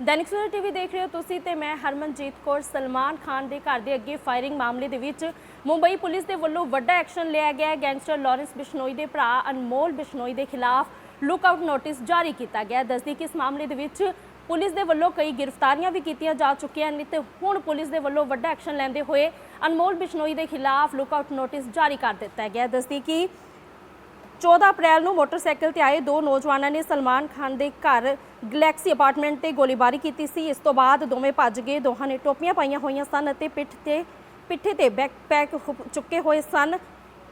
ਦੈਨਿਕ Savera TV ਦੇਖ ਰਹੇ ਹੋ ਤੁਸੀਂ ਤੇ ਮੈਂ ਹਰਮਨਜੀਤ ਕੌਰ ਸਲਮਾਨ ਖਾਨ ਦੇ ਘਰ ਦੇ ਅੱਗੇ ਫਾਇਰਿੰਗ ਮਾਮਲੇ ਦੇ ਵਿੱਚ ਮੁੰਬਈ ਪੁਲਿਸ ਦੇ ਵੱਲੋਂ ਵੱਡਾ ਐਕਸ਼ਨ ਲਿਆ ਗਿਆ ਹੈ। ਗੈਂਗਸਟਰ ਲਾਰੈਂਸ ਬਿਸ਼ਨੋਈ ਦੇ ਭਰਾ ਅਨਮੋਲ ਬਿਸ਼ਨੋਈ ਦੇ ਖਿਲਾਫ ਲੁੱਕਆਊਟ ਨੋਟਿਸ ਜਾਰੀ ਕੀਤਾ ਗਿਆ ਹੈ। ਦੱਸਦੀ ਕਿ ਇਸ ਮਾਮਲੇ ਦੇ ਵਿੱਚ ਪੁਲਿਸ ਦੇ ਵੱਲੋਂ ਕਈ ਗ੍ਰਿਫਤਾਰੀਆਂ ਵੀ ਕੀਤੀਆਂ ਜਾ ਚੁੱਕੀਆਂ ਨੇ ਤੇ ਹੁਣ ਪੁਲਿਸ ਦੇ ਵੱਲੋਂ ਵੱਡਾ ਐਕਸ਼ਨ ਲੈਂਦੇ ਹੋਏ ਅਨਮੋਲ ਬਿਸ਼ਨੋਈ ਦੇ ਖਿਲਾਫ ਲੁੱਕਆਊਟ ਨੋਟਿਸ ਜਾਰੀ ਕਰ ਦਿੱਤਾ ਗਿਆ ਦੱਸਦੀ ਕਿ 14 ਅਪ੍ਰੈਲ ਨੂੰ ਮੋਟਰਸਾਈਕਲ ਤੇ ਆਏ ਦੋ ਨੌਜਵਾਨਾਂ ਨੇ ਸਲਮਾਨ ਖਾਨ ਦੇ ਘਰ ਗਲੈਕਸੀ ਅਪਾਰਟਮੈਂਟ ਤੇ ਗੋਲੀਬਾਰੀ ਕੀਤੀ ਸੀ। ਇਸ ਤੋਂ ਬਾਅਦ ਦੋਵੇਂ ਭੱਜ ਗਏ। ਦੋਹਾਂ ਨੇ ਟੋਪੀਆਂ ਪਾਈਆਂ ਹੋਈਆਂ ਸਨ ਅਤੇ ਪਿੱਠ ਤੇ ਪਿੱਠੇ ਤੇ ਬੈਕਪੈਕ ਹੁ- ਚੁੱਕੇ ਹੋਏ ਸਨ,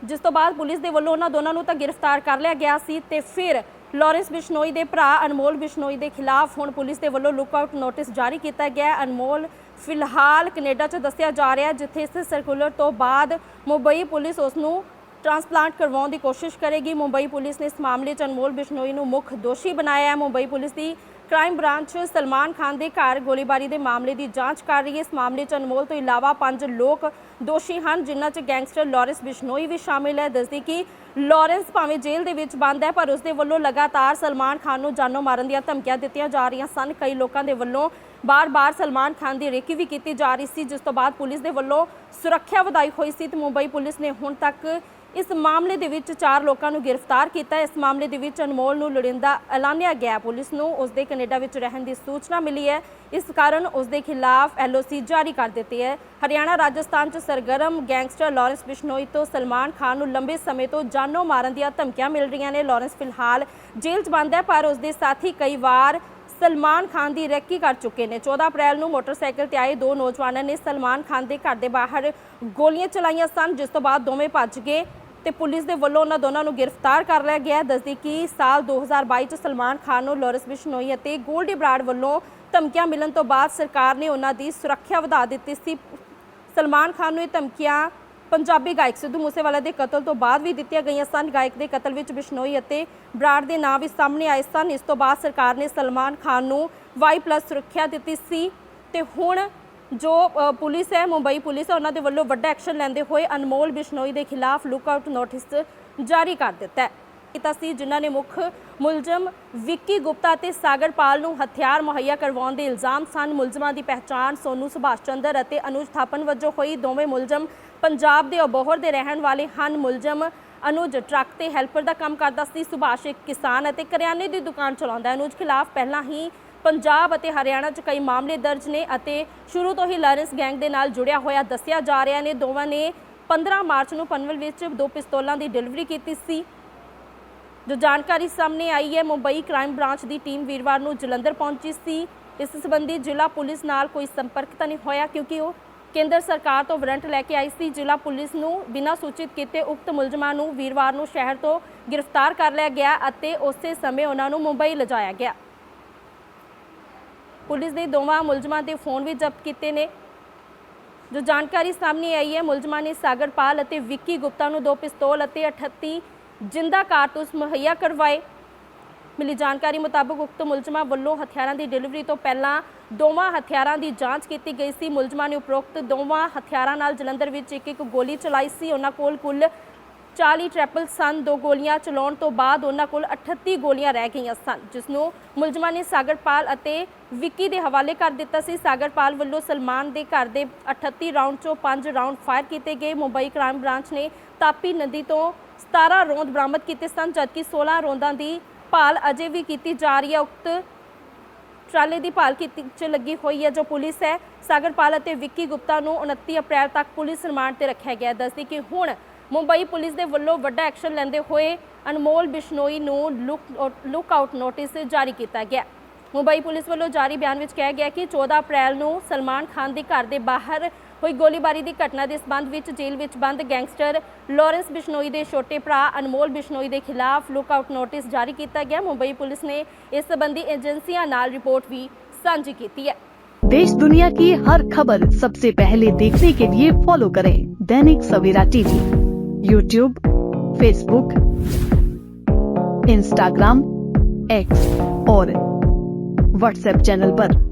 ਜਿਸ ਤੋਂ ਬਾਅਦ ਪੁਲਿਸ ਦੇ ਵੱਲੋਂ ਉਹਨਾਂ ਦੋਨਾਂ ਨੂੰ ਤਾਂ ਗ੍ਰਿਫਤਾਰ ਕਰ ਲਿਆ ਗਿਆ ਸੀ ਤੇ ਫਿਰ ਲਾਰੈਂਸ ਬਿਸ਼ਨੋਈ ਦੇ ਭਰਾ ਅਨਮੋਲ ਬਿਸ਼ਨੋਈ ਦੇ ਖਿਲਾਫ ਹੁਣ ਪੁਲਿਸ ਦੇ ਵੱਲੋਂ ਲੁੱਕਆਊਟ ਨੋਟਿਸ ਜਾਰੀ ਕੀਤਾ ਗਿਆ ਅਨਮੋਲ ਫਿਲਹਾਲ ਕੈਨੇਡਾ 'ਚ ਦੱਸਿਆ ਜਾ ਰਿਹਾ ਜਿੱਥੇ ਇਸ ਸਰਕੂਲਰ ਤੋਂ ਬਾਅਦ ਮੁੰਬਈ ਪੁਲਿਸ ਉਸ ਨੂੰ ਟ੍ਰਾਂਸਪਲਾਂਟ ਕਰਵਾਉਣ ਦੀ ਕੋਸ਼ਿਸ਼ ਕਰੇਗੀ। ਮੁੰਬਈ ਪੁਲਿਸ ਨੇ ਇਸ ਮਾਮਲੇ 'ਚ ਅਨਮੋਲ ਬਿਸ਼ਨੋਈ ਨੂੰ ਮੁੱਖ ਦੋਸ਼ੀ ਬਣਾਇਆ ਹੈ। ਮੁੰਬਈ ਪੁਲਿਸ ਦੀ ਕ੍ਰਾਈਮ ਬ੍ਰਾਂਚ ਸਲਮਾਨ ਖਾਨ ਦੇ ਘਰ ਗੋਲੀਬਾਰੀ ਦੇ ਮਾਮਲੇ ਦੀ ਜਾਂਚ ਕਰ ਰਹੀ ਹੈ। ਇਸ ਮਾਮਲੇ 'ਚ ਅਨਮੋਲ ਤੋਂ ਇਲਾਵਾ ਪੰਜ ਲੋਕ ਦੋਸ਼ੀ ਹਨ, ਜਿਨ੍ਹਾਂ 'ਚ ਗੈਂਗਸਟਰ ਲਾਰੈਂਸ ਬਿਸ਼ਨੋਈ ਵੀ ਸ਼ਾਮਿਲ ਹੈ। ਦੱਸਦੀ ਕਿ ਲਾਰੈਂਸ ਭਾਵੇਂ ਜੇਲ੍ਹ ਦੇ ਵਿੱਚ ਬੰਦ ਹੈ, ਪਰ ਉਸ ਦੇ ਵੱਲੋਂ ਲਗਾਤਾਰ ਸਲਮਾਨ ਖਾਨ ਨੂੰ ਜਾਨੋਂ ਮਾਰਨ ਦੀਆਂ ਧਮਕੀਆਂ ਦਿੱਤੀਆਂ ਜਾ ਰਹੀਆਂ ਸਨ। ਕਈ ਲੋਕਾਂ ਦੇ ਵੱਲੋਂ ਬਾਰ-ਬਾਰ ਸਲਮਾਨ ਖਾਨ ਦੀ ਰੇਕੀ ਵੀ ਕੀਤੀ ਜਾ ਰਹੀ ਸੀ, ਜਿਸ ਤੋਂ ਬਾਅਦ ਪੁਲਿਸ ਦੇ ਵੱਲੋਂ ਸੁਰੱਖਿਆ ਵਧਾਈ ਹੋਈ ਸੀ ਤੇ ਮੁੰਬਈ ਪੁਲਿਸ ਨੇ ਹੁਣ ਤੱਕ ਇਸ ਮਾਮਲੇ ਦੇ ਵਿੱਚ ਚਾਰ ਲੋਕਾਂ ਨੂੰ ਗ੍ਰਿਫਤਾਰ ਕੀਤਾ। ਇਸ ਮਾਮਲੇ ਦੇ ਵਿੱਚ ਅਨਮੋਲ ਨੂੰ ਲੋੜੀਂਦਾ ਐਲਾਨਿਆ ਗਿਆ ਪੁਲਿਸ ਨੂੰ। ਉਸ ਦੇ ਕੈਨੇਡਾ ਵਿੱਚ ਰਹਿਣ ਦੀ ਸੂਚਨਾ ਮਿਲੀ ਹੈ। ਇਸ ਕਾਰਨ ਉਸ ਦੇ ਖਿਲਾਫ ਐਲਓਸੀ ਜਾਰੀ ਕਰ ਦਿੱਤੀ ਹੈ। ਹਰਿਆਣਾ, ਰਾਜਸਥਾਨ 'ਚ ਸਰਗਰਮ ਗੈਂਗਸਟਰ ਲਾਰੈਂਸ ਬਿਸ਼ਨੋਈ ਤੋਂ ਸਲਮਾਨ ਖਾਨ ਨੂੰ ਲੰਬੇ ਸਮੇਂ ਤੋਂ ਜਾਨੋਂ ਮਾਰਨ ਦੀਆਂ ਧਮਕੀਆਂ ਮਿਲ ਰਹੀਆਂ ਨੇ। ਲਾਰੈਂਸ ਫਿਲਹਾਲ ਜੇਲ੍ਹ 'ਚ ਬੰਦ ਹੈ, ਪਰ ਉਸ ਦੇ ਸਾਥੀ ਕਈ ਵਾਰ ਸਲਮਾਨ ਖਾਨ ਦੀ ਰੈਕੀ ਕਰ ਚੁੱਕੇ ਨੇ। 14 ਅਪ੍ਰੈਲ ਨੂੰ ਮੋਟਰਸਾਈਕਲ ਤੇ ਆਏ ਦੋ ਨੌਜਵਾਨਾਂ ਨੇ ਸਲਮਾਨ ਖਾਨ ਦੇ ਘਰ ਦੇ ਬਾਹਰ ਗੋਲੀਆਂ ਚਲਾਈਆਂ ਸਨ, ਜਿਸ ਤੋਂ ਬਾਅਦ ਦੋਵੇਂ ਭੱਜ ਗਏ ਤੇ ਪੁਲਿਸ ਦੇ ਵੱਲੋਂ ਉਹਨਾਂ ਦੋਨਾਂ ਨੂੰ ਗ੍ਰਿਫਤਾਰ ਕਰ ਲਿਆ ਗਿਆ ਦੱਸਦੀ ਕਿ ਸਾਲ 2022 ਚ ਸਲਮਾਨ ਖਾਨ ਨੂੰ ਲੋਰੈਂਸ ਬਿਸ਼ਨੋਈ ਅਤੇ ਗੋਲਡੀ ਬਰਾੜ ਵੱਲੋਂ ਧਮਕੀਆਂ ਮਿਲਣ ਤੋਂ ਬਾਅਦ ਸਰਕਾਰ ਨੇ ਉਹਨਾਂ ਦੀ ਸੁਰੱਖਿਆ ਵਧਾ ਦਿੱਤੀ ਸੀ। ਸਲਮਾਨ ਖਾਨ ਨੂੰ ਇਹ ਧਮਕੀਆਂ ਪੰਜਾਬੀ ਗਾਇਕ ਸਿੱਧੂ ਮੂਸੇਵਾਲਾ ਦੇ ਕਤਲ ਤੋਂ ਬਾਅਦ ਵੀ ਦਿੱਤੀਆਂ ਗਈਆਂ ਸਨ। ਗਾਇਕ ਦੇ ਕਤਲ ਵਿੱਚ ਬਿਸ਼ਨੋਈ ਅਤੇ ਬਰਾੜ ਦੇ ਨਾਂ ਵੀ ਸਾਹਮਣੇ ਆਏ ਸਨ। ਇਸ ਤੋਂ ਬਾਅਦ ਸਰਕਾਰ ਨੇ ਸਲਮਾਨ ਖਾਨ ਨੂੰ ਵਾਈ ਪਲੱਸ ਸੁਰੱਖਿਆ ਦਿੱਤੀ ਸੀ ਤੇ ਹੁਣ ਜੋ ਪੁਲਿਸ ਹੈ, ਮੁੰਬਈ ਪੁਲਿਸ ਹੈ, ਉਹਨਾਂ ਦੇ ਵੱਲੋਂ ਵੱਡਾ ਐਕਸ਼ਨ ਲੈਂਦੇ ਹੋਏ ਅਨਮੋਲ ਬਿਸ਼ਨੋਈ ਦੇ ਖਿਲਾਫ ਲੁੱਕਆਊਟ ਨੋਟਿਸ ਜਾਰੀ ਕਰ ਦਿੱਤਾ ਹੈ। ਕੀਤਾ ਸੀ, ਜਿਨ੍ਹਾਂ ਨੇ ਮੁੱਖ ਮੁਲਜ਼ਮ ਵਿੱਕੀ ਗੁਪਤਾ ਤੇ ਸਾਗਰ ਪਾਲ ਨੂੰ ਹਥਿਆਰ ਮੁਹੱਈਆ ਕਰਵਾਉਣ ਦੇ ਇਲਜ਼ਾਮ ਸਨ। ਮੁਲਜ਼ਮਾਂ ਦੀ ਪਹਿਚਾਣ ਸੋਨੂ ਸੁਭਾਸ਼ ਚੰਦਰ ਅਤੇ ਅਨੁਜ ਥਾਪਨ ਵਜੋਂ ਹੋਈ। ਦੋਵੇਂ ਮੁਲਜ਼ਮ ਪੰਜਾਬ ਦੇ ਅਬੋਹਰ ਦੇ ਰਹਿਣ ਵਾਲੇ ਹਨ ਮੁਲਜ਼ਮ ਅਨੁਜ ਟਰੱਕ ਤੇ ਹੈਲਪਰ ਦਾ ਕੰਮ ਕਰਦਾ ਸੀ। ਸੁਭਾਸ਼ ਇੱਕ ਕਿਸਾਨ ਅਤੇ ਕਰਿਆਨੇ ਦੀ ਦੁਕਾਨ ਚਲਾਉਂਦਾ ਹੈ। ਅਨੁਜ ਖਿਲਾਫ ਪਹਿਲਾਂ ਹੀ ਪੰਜਾਬ ਅਤੇ ਹਰਿਆਣਾ 'ਚ ਕਈ ਮਾਮਲੇ ਦਰਜ ਨੇ ਅਤੇ ਸ਼ੁਰੂ ਤੋਂ ਹੀ ਲਾਰੈਂਸ ਗੈਂਗ ਦੇ ਨਾਲ ਜੁੜਿਆ ਹੋਇਆ ਦੱਸਿਆ ਜਾ ਰਿਹਾ ਨੇ। ਦੋਵਾਂ ਨੇ 15 ਮਾਰਚ ਨੂੰ ਪਨਵਲ ਵਿੱਚ ਦੋ ਪਿਸਤੌਲਾਂ ਦੀ ਡਿਲੀਵਰੀ ਕੀਤੀ ਸੀ। ਜੋ ਜਾਣਕਾਰੀ ਸਾਹਮਣੇ ਆਈ ਹੈ, ਮੁੰਬਈ ਕ੍ਰਾਈਮ ਬ੍ਰਾਂਚ ਦੀ ਟੀਮ ਵੀਰਵਾਰ ਨੂੰ ਜਲੰਧਰ ਪਹੁੰਚੀ ਸੀ। ਇਸ ਸੰਬੰਧੀ ਜ਼ਿਲ੍ਹਾ ਪੁਲਿਸ ਨਾਲ ਕੋਈ ਸੰਪਰਕ ਤਾਂ ਨਹੀਂ ਹੋਇਆ ਕਿਉਂਕਿ ਉਹ ਕੇਂਦਰ ਸਰਕਾਰ ਤੋਂ ਵਾਰੰਟ ਲੈ ਕੇ ਆਈ ਸੀ। ਜ਼ਿਲ੍ਹਾ ਪੁਲਿਸ ਨੂੰ ਬਿਨਾਂ ਸੂਚਿਤ ਕੀਤੇ ਉਕਤ ਮੁਲਜ਼ਮਾਂ ਨੂੰ ਵੀਰਵਾਰ ਨੂੰ ਸ਼ਹਿਰ ਤੋਂ ਗ੍ਰਿਫਤਾਰ ਕਰ ਲਿਆ ਗਿਆ ਅਤੇ ਉਸੇ ਸਮੇਂ ਉਹਨਾਂ ਨੂੰ ਮੁੰਬਈ ਲਿਜਾਇਆ ਗਿਆ। ਪੁਲਿਸ ਨੇ ਦੋਵਾਂ ਮੁਲਜ਼ਮਾਂ ਦੇ ਫੋਨ ਵੀ ਜ਼ਬਤ ਕੀਤੇ ਨੇ। ਜੋ ਜਾਣਕਾਰੀ ਸਾਹਮਣੇ ਆਈ ਹੈ, ਮੁਲਜ਼ਮਾਂ ਨੇ ਸਾਗਰਪਾਲ ਅਤੇ ਵਿੱਕੀ ਗੁਪਤਾ ਨੂੰ ਦੋ ਪਿਸਤੌਲ ਅਤੇ 38 ਜਿੰਦਾ ਕਾਰਤੂਸ ਮੁਹੱਈਆ ਕਰਵਾਏ। ਮਿਲੀ ਜਾਣਕਾਰੀ ਮੁਤਾਬਕ ਉਕਤ ਮੁਲਜ਼ਮਾਂ ਵੱਲੋਂ ਹਥਿਆਰਾਂ ਦੀ ਡਿਲੀਵਰੀ ਤੋਂ ਪਹਿਲਾਂ ਦੋਵਾਂ ਹਥਿਆਰਾਂ ਦੀ ਜਾਂਚ ਕੀਤੀ ਗਈ ਸੀ। ਮੁਲਜ਼ਮਾਂ ਨੇ ਉਪਰੋਕਤ ਦੋਵਾਂ ਹਥਿਆਰਾਂ ਨਾਲ ਜਲੰਧਰ ਵਿੱਚ ਇੱਕ ਇੱਕ ਗੋਲੀ ਚਲਾਈ ਸੀ। ਉਹਨਾਂ ਕੋਲ ਕੁੱਲ 40 ਟ੍ਰਿਪਲ ਸਨ। ਦੋ ਗੋਲੀਆਂ ਚਲਾਉਣ ਤੋਂ ਬਾਅਦ ਉਹਨਾਂ ਕੋਲ 38 ਗੋਲੀਆਂ ਰਹਿ ਗਈਆਂ ਸਨ ਜਿਸ ਨੂੰ ਮੁਲਜ਼ਮਾਂ ਨੇ ਸਾਗਰਪਾਲ ਅਤੇ ਵਿੱਕੀ ਦੇ ਹਵਾਲੇ ਕਰ ਦਿੱਤਾ ਸੀ। ਸਾਗਰਪਾਲ ਵੱਲੋਂ ਸਲਮਾਨ ਦੇ ਘਰ ਦੇ 38 ਰਾਉਂਡ ਚੋਂ 5 ਰਾਉਂਡ ਫਾਇਰ ਕੀਤੇ ਗਏ। ਮੁੰਬਈ ਕ੍ਰਾਈਮ ਬ੍ਰਾਂਚ ਨੇ ਤਾਪੀ ਨਦੀ ਤੋਂ 17 ਰੋਂਦ ਬਰਾਮਦ ਕੀਤੇ ਸਨ, ਜਦਕਿ 16 ਰੋਂਦਾਂ ਦੀ ਭਾਲ ਅਜੇ ਵੀ ਕੀਤੀ ਜਾ ਰਹੀ ਹੈ। ਉਕਤ ਟਰਾਲੇ ਦੀ ਭਾਲ ਕੀਤੀ ਚ ਲੱਗੀ ਹੋਈ ਹੈ, ਜੋ ਪੁਲਿਸ ਹੈ। ਸਾਗਰਪਾਲ ਅਤੇ ਵਿੱਕੀ ਗੁਪਤਾ ਨੂੰ 29 ਅਪ੍ਰੈਲ ਤੱਕ ਪੁਲਿਸ ਰਿਮਾਂਡ ਤੇ ਰੱਖਿਆ ਗਿਆ। ਦੱਸਦੀ ਕਿ ਹੁਣ ਮੁੰਬਈ ਪੁਲਿਸ ਦੇ ਵੱਲੋਂ ਵੱਡਾ ਐਕਸ਼ਨ ਲੈਂਦੇ ਹੋਏ ਅਨਮੋਲ ਬਿਸ਼ਨੋਈ ਨੂੰ ਲੁੱਕ ਲੁੱਕ ਆਊਟ ਨੋਟਿਸ ਜਾਰੀ ਕੀਤਾ ਗਿਆ। ਮੁੰਬਈ ਪੁਲਿਸ ਵੱਲੋਂ ਜਾਰੀ ਬਿਆਨ ਵਿੱਚ ਕਿਹਾ ਗਿਆ ਕਿ 14 ਅਪ੍ਰੈਲ ਨੂੰ ਸਲਮਾਨ ਖਾਨ ਦੇ ਘਰ ਦੇ ਬਾਹਰ ਹੋਈ ਗੋਲੀਬਾਰੀ ਦੀ ਘਟਨਾ ਦੇ ਸਬੰਧ ਵਿੱਚ ਜੇਲ੍ਹ ਵਿੱਚ ਬੰਦ ਗੈਂਗਸਟਰ ਲਾਰੈਂਸ ਬਿਸ਼ਨੋਈ ਦੇ ਛੋਟੇ ਭਰਾ ਅਨਮੋਲ ਬਿਸ਼ਨੋਈ ਦੇ ਖਿਲਾਫ ਲੁੱਕ ਆਊਟ ਨੋਟਿਸ ਜਾਰੀ ਕੀਤਾ ਗਿਆ ਮੁੰਬਈ ਪੁਲਿਸ ਨੇ ਇਸ ਸੰਬੰਧੀ ਏਜੰਸੀਆਂ ਨਾਲ ਰਿਪੋਰਟ ਵੀ ਸਾਂਝੀ ਕੀਤੀ ਹੈ देश दुनिया की हर खबर सबसे पहले देखने के लिए फॉलो करें Dainik Savera TV YouTube Facebook Instagram X और व्हाट्सएप चैनल पर।